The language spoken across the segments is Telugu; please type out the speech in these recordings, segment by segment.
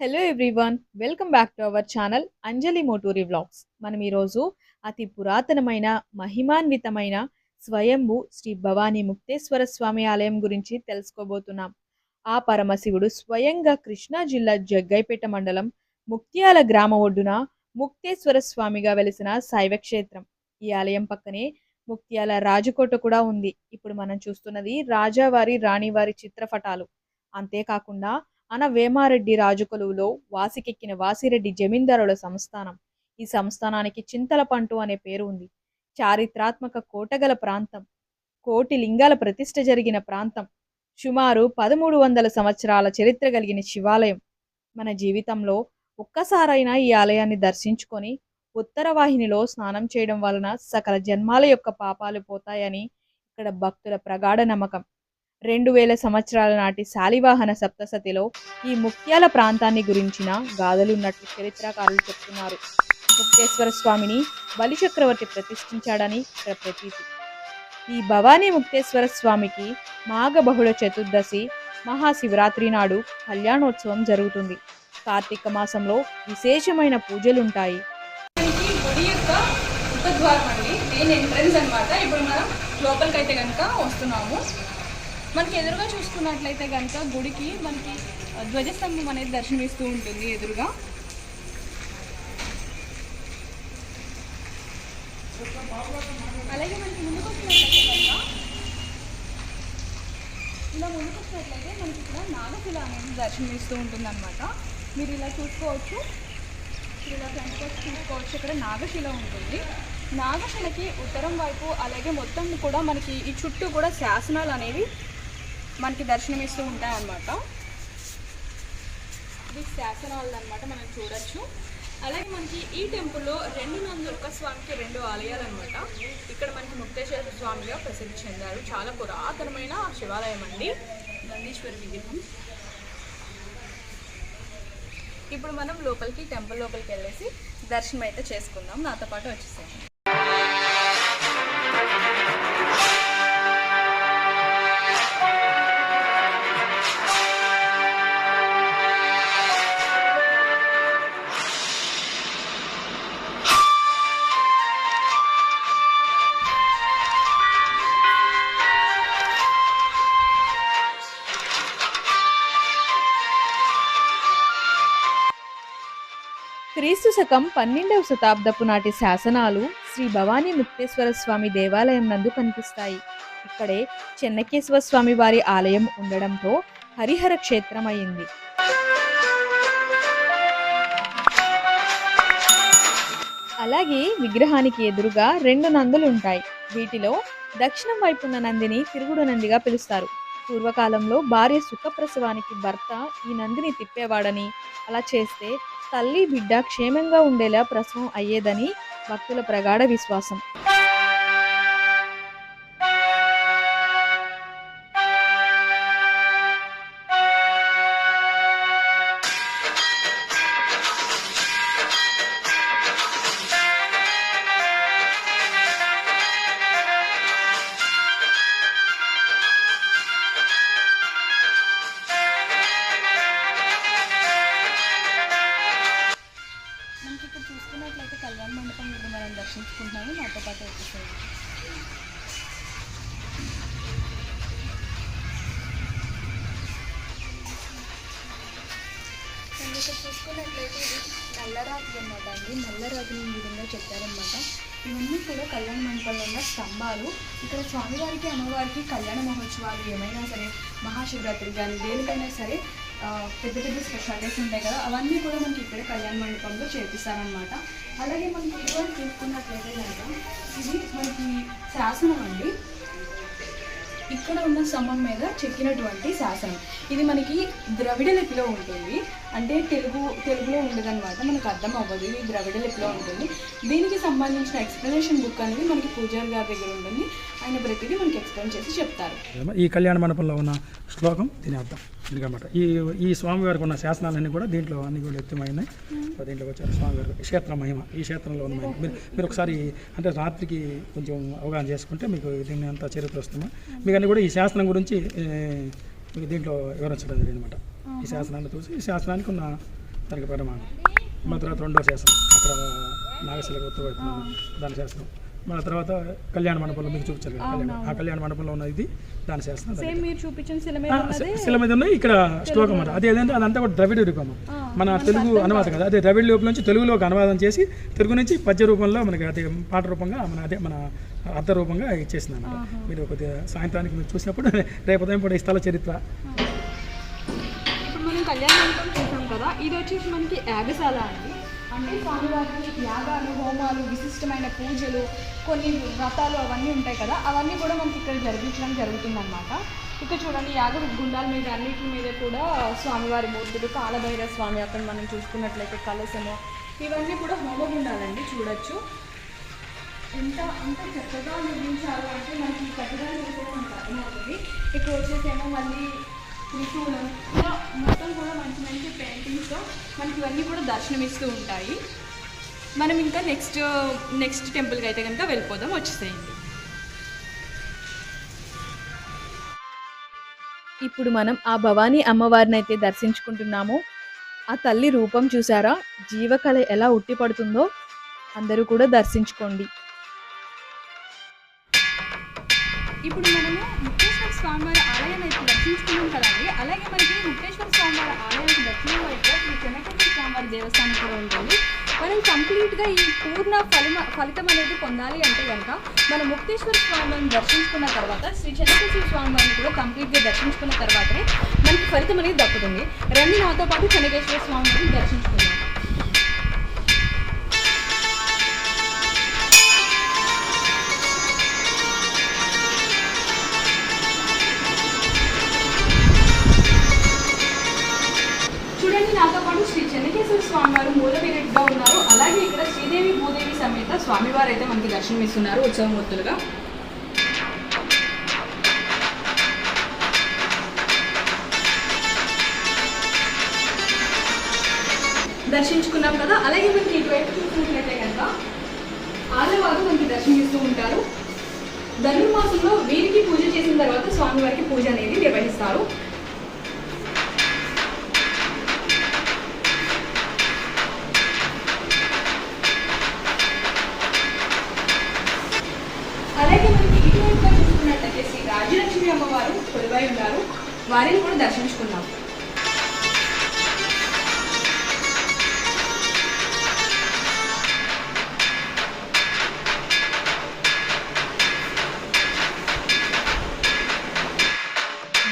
Hello everyone welcome back to our channel Anjali Moturi vlogs మనం ఈరోజు అతి పురాతనమైన మహిమాన్వితమైన స్వయంభు శ్రీ భవానీ ముక్తేశ్వర స్వామి ఆలయం గురించి తెలుసుకోబోతున్నాం. ఆ పరమశివుడు స్వయంగా కృష్ణా జిల్లా జగ్గైపేట మండలం ముక్త్యాల గ్రామ ఒడ్డున ముక్తేశ్వర స్వామిగా వెలిసిన శైవ క్షేత్రం. ఈ ఆలయం పక్కనే ముక్త్యాల రాజకోట కూడా ఉంది. ఇప్పుడు మనం చూస్తున్నది రాజావారి రాణివారి చిత్రపటాలు. అంతేకాకుండా అనవేమారెడ్డి రాజు కొలువులో వాసికెక్కిన వాసిరెడ్డి జమీందారుల సంస్థానం. ఈ సంస్థానానికి చింతలపంటు అనే పేరు ఉంది. చారిత్రాత్మక కోటగల ప్రాంతం. కోటి లింగాల ప్రతిష్ట జరిగిన ప్రాంతం. సుమారు పదమూడు వందల సంవత్సరాల చరిత్ర కలిగిన శివాలయం. మన జీవితంలో ఒక్కసారైనా ఈ ఆలయాన్ని దర్శించుకొని ఉత్తర వాహినిలో స్నానం చేయడం వలన సకల జన్మాల యొక్క పాపాలు పోతాయని ఇక్కడ భక్తుల ప్రగాఢ నమ్మకం. రెండు వేల సంవత్సరాల నాటి శాలివాహన సప్తసతిలో ఈ ముఖ్యాల ప్రాంతాన్ని గురించిన గాథలున్నట్లు చరిత్రకారులు చెప్తున్నారు. ముక్తేశ్వర స్వామిని బలిచక్రవర్తి ప్రతిష్ఠించాడని ఇక్కడ ప్రతీతి ఈ భవానీ ముక్తేశ్వర స్వామికి మాఘ బహుళ చతుర్దశి మహాశివరాత్రి నాడు కళ్యాణోత్సవం జరుగుతుంది. కార్తీక మాసంలో విశేషమైన పూజలుంటాయి. మనకి అండి. మెయిన్ ఎంట్రన్స్ అనమాట ఇప్పుడు మనం లోపలికి అయితే కనుక వస్తున్నాము. మనకి ఎదురుగా చూసుకున్నట్లయితే కనుక గుడికి మనకి ధ్వజస్తంభం అనేది దర్శనమిస్తూ ఉంటుంది ఎదురుగా. అలాగే మనకి ముందుకు వచ్చినట్లయితే కనుక ఇలా ముందుకు వచ్చినట్లయితే మనకి ఇక్కడ నాగశిల అనేది దర్శనమిస్తూ ఉంటుంది మీరు ఇలా చూసుకోవచ్చు. ఇలా ఫ్రంట్కి చూసుకోవచ్చు. ఇక్కడ నాగశిల ఉంటుంది. నాగశిలకి ఉత్తరం వైపు అలాగే మొత్తం కూడా మనకి ఈ చుట్టూ కూడా శాసనాలు అనేవి మనకి దర్శనమిస్తూ ఉంటాయన్నమాట. ఇది శాసనాలు అన్నమాట మనం చూడొచ్చు. అలాగే మనకి ఈ టెంపుల్లో రెండు నందుర్క స్వామికి రెండు ఆలయాలు అనమాట ఇక్కడ మనకి ముక్తేశ్వర స్వామిగా ప్రసిద్ధి చెందారు. చాలా పురాతనమైన శివాలయం అండి నందీశ్వరి విగ్రహం. ఇప్పుడు మనం లోపలికి టెంపుల్ లోపలికి వెళ్ళేసి దర్శనం అయితే చేసుకుందాం. నాతో పాటు వచ్చేసాము క్రీస్తు శకం పన్నెండవ శతాబ్దపు నాటి శాసనాలు శ్రీ భవానీ ముక్తేశ్వర స్వామి దేవాలయం నందు కనిపిస్తాయి. ఇక్కడే చెన్నకేశ్వర స్వామి వారి ఆలయం ఉండడంతో హరిహర క్షేత్రం అయింది అలాగే విగ్రహానికి ఎదురుగా రెండు నందులు ఉంటాయి. వీటిలో దక్షిణం వైపున్న నందిని తిరుగుడు నందిగా పిలుస్తారు. పూర్వకాలంలో భార్య సుఖప్రసవానికి భర్త ఈ నందిని తిప్పేవాడని అలా చేస్తే తల్లి బిడ్డ క్షేమంగా ఉండేలా ప్రసవం అయ్యేదని భక్తుల ప్రగాఢ విశ్వాసం. చూసుకున్నట్లయితే ఇది నల్లరాజు అనమాట అండి. నల్లరాజుని ఈ విధంగా చెప్పారనమాట ఇవన్నీ కూడా కళ్యాణ మండపంలో ఉన్న స్తంభాలు. ఇక్కడ స్వామివారికి అమ్మవారికి కళ్యాణ మహోత్సవాలు ఏమైనా సరే మహాశివరాత్రి కానీ దేనికైనా సరే పెద్ద పెద్ద స్పెషాలిటీస్ ఉంటాయి కదా అవన్నీ కూడా మనకి ఇక్కడ కళ్యాణ మండపంలో చేపిస్తారనమాట అలాగే మనకి ఇటువంటి చూసుకున్నట్లయితే కనుక ఇది మనకి శాసనం అండి. ఇక్కడ ఉన్న స్తంభం మీద చెక్కినటువంటి శాసనం. ఇది మనకి ద్రవిడ లిపిలో ఉంటుంది. అంటే తెలుగు తెలుగులో ఉండదన్నమాట. మనకు అర్థం అవ్వదు. ఇది ద్రవిడ లిపిలో ఉంటుంది. దీనికి సంబంధించిన ఎక్స్ప్లెనేషన్ బుక్ అనేది మనకి పూజారి గారి దగ్గర ఉంటుంది. ఆయన ప్రతిదీ మనకి ఎక్స్ప్లెయిన్ చేసి చెప్తారు. ఈ కళ్యాణ మండపంలో ఉన్న శ్లోకం దీని అర్థం ఇదిగన్నమాట ఈ ఈ స్వామివారికి ఉన్న శాసనాలన్నీ కూడా దీంట్లో అన్ని కూడా ఎత్తుమైనాయి. సో దీంట్లోకి వచ్చారు స్వామివారి. క్షేత్ర మహిమ ఈ క్షేత్రంలో ఉన్న మహిమ. మీరు మీరు ఒకసారి అంటే రాత్రికి కొంచెం అవగాహన చేసుకుంటే మీకు దీన్ని అంతా చరిత్ర వస్తుందా. మీకు అన్ని కూడా ఈ శాసనం గురించి మీకు దీంట్లో వివరించడం జరిగింది అనమాట ఈ శాసనాన్ని చూసి ఈ శాసనానికి ఉన్న దానికి పరిమాణం. మన తర్వాత రెండో శాసనం. అక్కడ నాగశిలకు ఉత్తర వైపున ఉంది. దాని శాసనం. మన తర్వాత కళ్యాణ మండపంలో మీకు కళ్యాణ ఆ కళ్యాణ మండపంలో ఉన్న ఇది దాని శిల మీద ఉన్నది. శిల మీద ఉన్నాయి ఇక్కడ శ్లోకం అన్నమాట. అది ఏదంటే అదంతా కూడా ద్రవిడ రూపం. మన తెలుగు అనువాదం కదా. అదే ద్రవిడ రూపం నుంచి తెలుగులోకి అనువాదం చేసి తెలుగు నుంచి పద్య రూపంలో మనకి అదే పాట రూపంగా మన అదే మన అర్థ రూపంగా ఇచ్చేసింది అన్నమాట. మీరు కొద్దిగా సాయంత్రానికి మీరు చూసినప్పుడు రేపు ఉదయం కూడా ఈ స్థల చరిత్ర. ఇప్పుడు మనం కళ్యాణ మండపం చూసాం కదా ఇది వచ్చేసి మనకి యాగశాల అండి. అంటే స్వామివారికి యాగాలు హోమాలు విశిష్టమైన పూజలు కొన్ని వ్రతాలు అవన్నీ ఉంటాయి కదా అవన్నీ కూడా మనకి ఇక్కడ జరిపించడం జరుగుతుందన్నమాట. ఇక్కడ చూడండి యాగ గుండాల మీద అన్నిటి మీద కూడా స్వామివారి మూర్తులు కాలభైరవ స్వామి అక్కడ మనం చూసుకున్నట్లయితే కలశము ఇవన్నీ కూడా హోమగుండాలండి చూడొచ్చు. ఎంత అంత చక్కగా నిర్మించారు అంటే మనకి ఈ కూడా మనకు అర్థమవుతుంది ఇక్కడ వచ్చేసేమో మళ్ళీ త్రిశూలం. ఇలా మొత్తం కూడా మంచి మంచి పెయింటింగ్స్తో మనకి ఇవన్నీ కూడా దర్శనమిస్తూ ఉంటాయి. మనం ఇంకా నెక్స్ట్ నెక్స్ట్ టెంపుల్కి అయితే కనుక వెళ్ళిపోదాం. వచ్చేసేయండి. ఇప్పుడు మనం ఆ భవానీ అమ్మవారిని అయితే దర్శించుకుంటున్నాము. ఆ తల్లి రూపం చూసారా? జీవకళ ఎలా ఉట్టిపడుతుందో అందరూ కూడా దర్శించుకోండి. ఇప్పుడు మనము స్వామివారి ఆలయాన్ని అయితే దర్శించుకున్నాం కదండి. అలాగే మనకి ముక్తేశ్వర స్వామివారి ఆలయానికి దక్షిణం వైపుగా శ్రీ చెన్నకేశ్వర స్వామివారి దేవస్థానం కూడా ఉంటుంది. మనం కంప్లీట్గా ఈ పూర్ణ ఫలిమ ఫలితం అనేది పొందాలి అంటే కనుక మనం ముక్తేశ్వర స్వామివారిని దర్శించుకున్న తర్వాత శ్రీ చెన్నకేశ్వర స్వామివారిని కూడా కంప్లీట్గా దర్శించుకున్న తర్వాతనే మనకి ఫలితం అనేది దక్కుతుంది. రండి నాతో పాటు చెన్నకేశ్వర స్వామివారిని దర్శించుకున్నాం స్వామివారు స్వామి వారు మూల విరట్గా ఉన్నారు. అలాగే ఇక్కడ శ్రీదేవి భూదేవి సమేత స్వామివారు అయితే మనకి దర్శనం ఇస్తున్నారు ఉత్సవమూర్తులుగా దర్శించుకున్నాం కదా. అలాగే మనకి ఇటువైపు చూసుకున్నట్లయితే కనుక ఆడవారు మనకి దర్శనమిస్తూ ఉంటారు. ధనుర్మాసంలో వీరికి పూజ చేసిన తర్వాత స్వామివారికి పూజ అనేది నిర్వహిస్తారు అలాగే మనకి ఇటువైపుగా చూసుకున్నట్లయితే శ్రీ రాజలక్ష్మి అమ్మవారు కొలువై ఉన్నారు. వారిని కూడా దర్శించుకున్నాం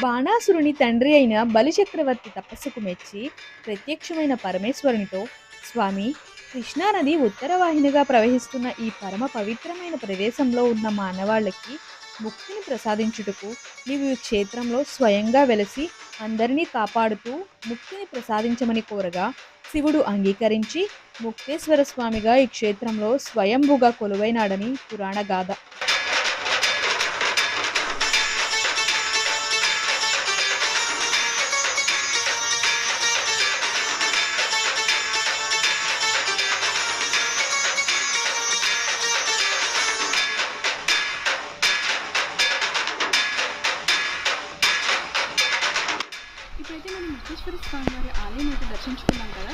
బాణాసురుని తండ్రి అయిన బలిచక్రవర్తి తపస్సుకు మెచ్చి ప్రత్యక్షమైన పరమేశ్వరునితో స్వామి కృష్ణానది ఉత్తరవాహినిగా ప్రవహిస్తున్న ఈ పరమ పవిత్రమైన ప్రదేశంలో ఉన్న మానవాళ్ళకి ముక్తిని ప్రసాదించుటకు నీవు ఈ క్షేత్రంలో స్వయంగా వెలసి అందరినీ కాపాడుతూ ముక్తిని ప్రసాదించమని కోరగా శివుడు అంగీకరించి ముక్తేశ్వర స్వామిగా ఈ క్షేత్రంలో స్వయంభుగా కొలువైనాడని పురాణ గాథ.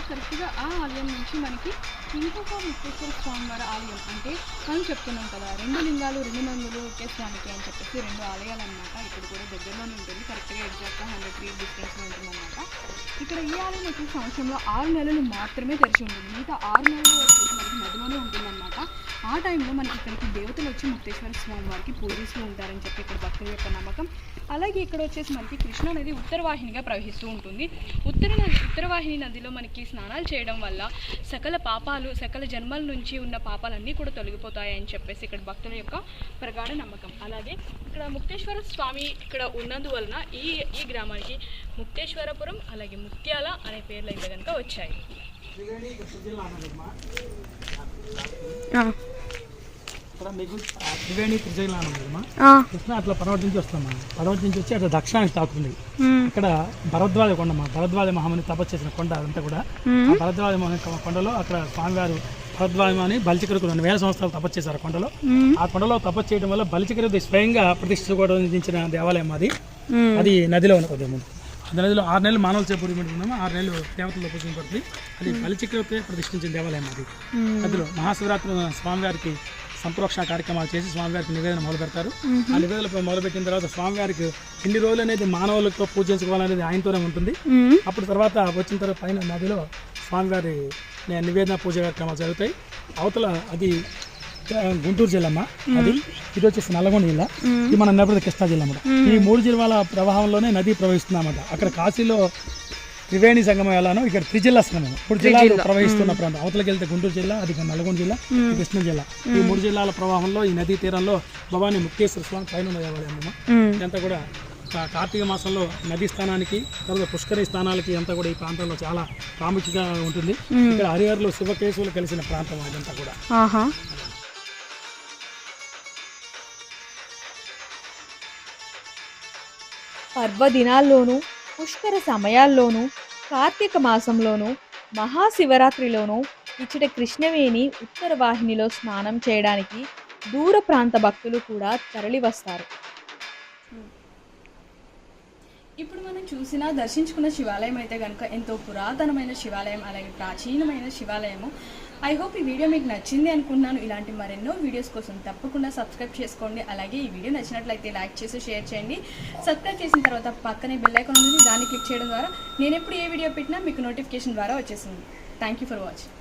కరెక్ట్గా ఆ ఆలయం నుంచి మనకి ఇంకొక ముక్తేశ్వర స్వామివారి ఆలయం అంటే మనం చెప్తున్నాం కదా రెండు లింగాలు రెండు నందులు ఒకే స్వామికి అని చెప్పేసి రెండు ఆలయాలు అనమాట ఇక్కడ కూడా దగ్గరలోనే ఉంటుంది. కరెక్ట్గా ఎగ్జాక్ట్గా హండ్రెడ్ ఫీట్ డిస్టెన్స్లో ఉంటుందన్నమాట. ఇక్కడ ఈ ఆలయం వచ్చి సంవత్సరంలో ఆరు నెలలు మాత్రమే తెరిచి ఉంటుంది. మిగతా ఆరు నెలలు వచ్చేసి మనకి మధ్యలోనే ఉంటుందన్నమాట. ఆ టైంలో మనకి ఇక్కడికి దేవతలు వచ్చి ముక్తేశ్వర స్వామి వారికి పూజిస్తూ ఉంటారని చెప్పి ఇక్కడ భక్తుల యొక్క నమ్మకం. అలాగే ఇక్కడ వచ్చేసి మనకి కృష్ణా నది ఉత్తరవాహినిగా ప్రవహిస్తూ ఉంటుంది. ఉత్తర నది ఉత్తరవాహిని నదిలో మనకి స్నానాలు చేయడం వల్ల సకల పాపాలు సకల జన్మల నుంచి ఉన్న పాపాలన్నీ కూడా తొలగిపోతాయని చెప్పేసి ఇక్కడ భక్తుల యొక్క ప్రగాఢ నమ్మకం. అలాగే ఇక్కడ ముక్తేశ్వర స్వామి ఇక్కడ ఉన్నందువలన ఈ ఈ గ్రామానికి ముక్తేశ్వరపురం అలాగే ముత్యాల అనే పేర్లు అయితే కనుక వచ్చాయి. మీకు త్రివేణి కృష్ణ అట్లా పడవటి నుంచి వస్తామా పడవటి నుంచి వచ్చి అట్లా దక్షిణానికి తాకుతుంది ఇక్కడ భరద్వాజ కొండమ్మా భరద్వాజ మహాముని తపస్సు చేసిన కొండ అదంతా కూడా. ఆ భరద్వాజ మహా కొండలో అక్కడ స్వామివారు భరద్వాజ అని బలిచక్రకు రెండు వేల సంవత్సరాలు తపస్సు చేశారు కొండలో. ఆ కొండలో తపస్సు చేయడం వల్ల బలిచక్రవర్తి స్వయంగా ప్రతిష్ఠించిన దేవాలయం అది. అది నదిలో ఉన్న కొద్దిగా ముందు ఆ నదిలో ఆరు నెలలు మానవుల చేపూరి పెట్టుకున్నాము ఆరు నెలలు దేవతలతో పూజింపబడుతుంది అది బలిచక్రవర్తి ప్రతిష్ఠించిన దేవాలయం అది. అందులో మహాశివరాత్రి స్వామివారికి సంప్రోక్షణ కార్యక్రమాలు చేసి స్వామివారికి నివేదన మొదలు పెడతారు ఆ నివేదన మొదలుపెట్టిన తర్వాత స్వామివారికి ఎన్ని రోజులు అనేది మానవులతో పూజించుకోవాలనేది ఆయనతోనే ఉంటుంది. అప్పుడు తర్వాత వచ్చిన తర్వాత పైన నదిలో స్వామివారి నివేదన పూజ కార్యక్రమాలు జరుగుతాయి. అవతల అది గుంటూరు జిల్లా అమ్మ అది ఇది వచ్చేసి నల్లగొండ జిల్లా. ఇది మన నెల్లూరు కృష్ణా జిల్లా అన్నమాట ఈ మూడు జిల్లాల ప్రవాహంలోనే నది ప్రవహిస్తుంది అన్నమాట అక్కడ కాశీలో త్రివేణి సంగమం ఎలానో ఇక్కడ త్రిజిల్లా సంగమం. మూడు జిల్లాలు ప్రవహిస్తున్న ప్రాంతం. అవతలకి వెళ్తే గుంటూరు జిల్లా అది నల్గొండ జిల్లా కృష్ణా జిల్లా. ఈ మూడు జిల్లాల ప్రవాహంలో ఈ నదీ తీరంలో భవానీ ముక్తేశ్వర స్వామి పైన ఉన్న దేవాలయం అమ్మ ఇదంతా కూడా కార్తీక మాసంలో నదీ స్థానానికి తర్వాత పుష్కరి స్థానాలకి అంతా కూడా ఈ ప్రాంతంలో చాలా ప్రాముఖ్యత ఉంటుంది. ఇక్కడ హరిహరులు శివకేశవులు కలిసిన ప్రాంతం అదంతా కూడా. పర్వదినాల్లోనూ పుష్కర సమయాల్లోనూ కార్తీక మాసంలోనూ మహాశివరాత్రిలోనూ ఇచ్చట కృష్ణవేణి ఉత్తర వాహినిలో స్నానం చేయడానికి దూర ప్రాంత భక్తులు కూడా తరలి వస్తారు ఇప్పుడు మనం చూసిన దర్శించుకున్న శివాలయం అయితే కనుక ఎంతో పురాతనమైన శివాలయం అలాగే ప్రాచీనమైన శివాలయము. ఐ హోప్ ఈ వీడియో మీకు నచ్చింది అనుకుంటున్నాను. ఇలాంటి మరెన్నో వీడియోస్ కోసం తప్పకుండా సబ్స్క్రైబ్ చేసుకోండి. అలాగే ఈ వీడియో నచ్చినట్లయితే లైక్ చేసి షేర్ చేయండి. సబ్స్క్రైబ్ చేసిన తర్వాత పక్కనే బెల్ ఐకాన్ ఉంది. దాన్ని క్లిక్ చేయడం ద్వారా నేను ఎప్పుడు ఏ వీడియో పెట్టినా మీకు నోటిఫికేషన్ ద్వారా వచ్చేసింది థ్యాంక్ యూ ఫర్ వాచింగ్